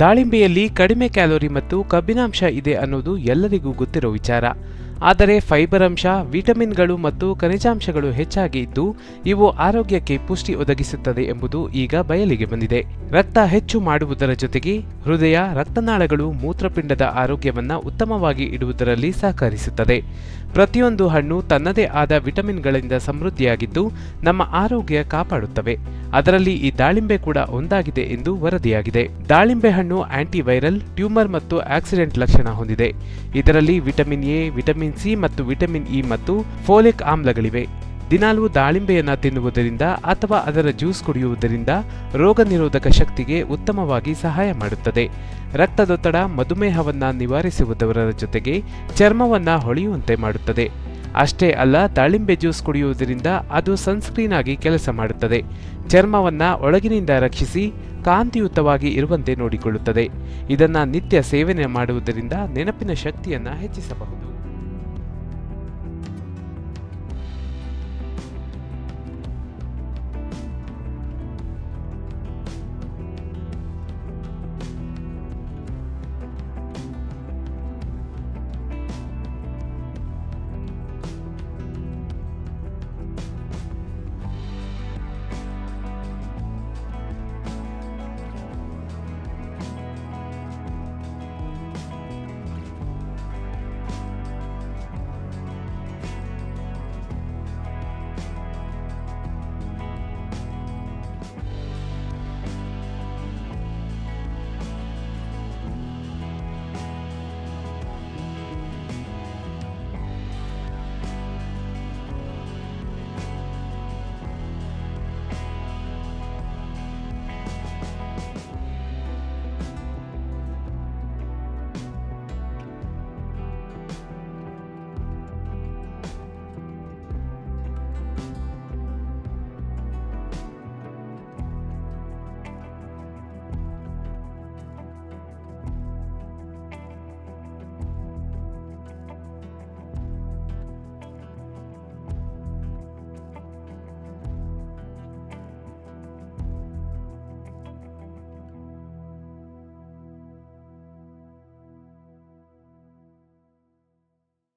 ದಾಳಿಂಬೆಯಲ್ಲಿ ಕಡಿಮೆ ಕ್ಯಾಲೋರಿ ಮತ್ತು ಕಬ್ಬಿನಾಂಶ ಇದೆ ಅನ್ನೋದು ಎಲ್ಲರಿಗೂ ಗೊತ್ತಿರೋ ವಿಚಾರ. ಆದರೆ ಫೈಬರ್ ಅಂಶ, ವಿಟಮಿನ್ಗಳು ಮತ್ತು ಖನಿಜಾಂಶಗಳು ಹೆಚ್ಚಾಗಿ ಇದ್ದು, ಇವು ಆರೋಗ್ಯಕ್ಕೆ ಪುಷ್ಟಿ ಒದಗಿಸುತ್ತದೆ ಎಂಬುದು ಈಗ ಬಯಲಿಗೆ ಬಂದಿದೆ. ರಕ್ತ ಹೆಚ್ಚು ಮಾಡುವುದರ ಜೊತೆಗೆ ಹೃದಯ, ರಕ್ತನಾಳಗಳು ಮೂತ್ರಪಿಂಡದ ಆರೋಗ್ಯವನ್ನು ಉತ್ತಮವಾಗಿ ಇಡುವುದರಲ್ಲಿ ಸಹಕರಿಸುತ್ತದೆ. ಪ್ರತಿಯೊಂದು ಹಣ್ಣು ತನ್ನದೇ ಆದ ವಿಟಮಿನ್ಗಳಿಂದ ಸಮೃದ್ಧಿಯಾಗಿದ್ದು, ನಮ್ಮ ಆರೋಗ್ಯ ಕಾಪಾಡುತ್ತವೆ. ಅದರಲ್ಲಿ ಈ ದಾಳಿಂಬೆ ಕೂಡ ಒಂದಾಗಿದೆ ಎಂದು ವರದಿಯಾಗಿದೆ. ದಾಳಿಂಬೆ ಹಣ್ಣು ಆಂಟಿವೈರಲ್, ಟ್ಯೂಮರ್ ಮತ್ತು ಆಕ್ಸಿಡೆಂಟ್ ಲಕ್ಷಣ ಹೊಂದಿದೆ. ಇದರಲ್ಲಿ ವಿಟಮಿನ್ ಎ, ವಿಟಮಿನ್ ಸಿ ಮತ್ತು ವಿಟಮಿನ್ ಇ ಮತ್ತು ಫೋಲಿಕ್ ಆಮ್ಲಗಳಿವೆ. ದಿನಾಲೂ ದಾಳಿಂಬೆಯನ್ನು ತಿನ್ನುವುದರಿಂದ ಅಥವಾ ಅದರ ಜ್ಯೂಸ್ ಕುಡಿಯುವುದರಿಂದ ರೋಗ ನಿರೋಧಕ ಶಕ್ತಿಗೆ ಉತ್ತಮವಾಗಿ ಸಹಾಯ ಮಾಡುತ್ತದೆ. ರಕ್ತದೊತ್ತಡ, ಮಧುಮೇಹವನ್ನು ನಿವಾರಿಸುವುದರ ಜೊತೆಗೆ ಚರ್ಮವನ್ನು ಹೊಳೆಯುವಂತೆ ಮಾಡುತ್ತದೆ. ಅಷ್ಟೇ ಅಲ್ಲ, ದಾಳಿಂಬೆ ಜ್ಯೂಸ್ ಕುಡಿಯುವುದರಿಂದ ಅದು ಸನ್ಸ್ಕ್ರೀನ್ ಆಗಿ ಕೆಲಸ ಮಾಡುತ್ತದೆ. ಚರ್ಮವನ್ನ ಒಳಗಿನಿಂದ ರಕ್ಷಿಸಿ, ಕಾಂತಿಯುತವಾಗಿ ಇರುವಂತೆ ನೋಡಿಕೊಳ್ಳುತ್ತದೆ. ಇದನ್ನು ನಿತ್ಯ ಸೇವನೆ ಮಾಡುವುದರಿಂದ ನೆನಪಿನ ಶಕ್ತಿಯನ್ನು ಹೆಚ್ಚಿಸಬಹುದು.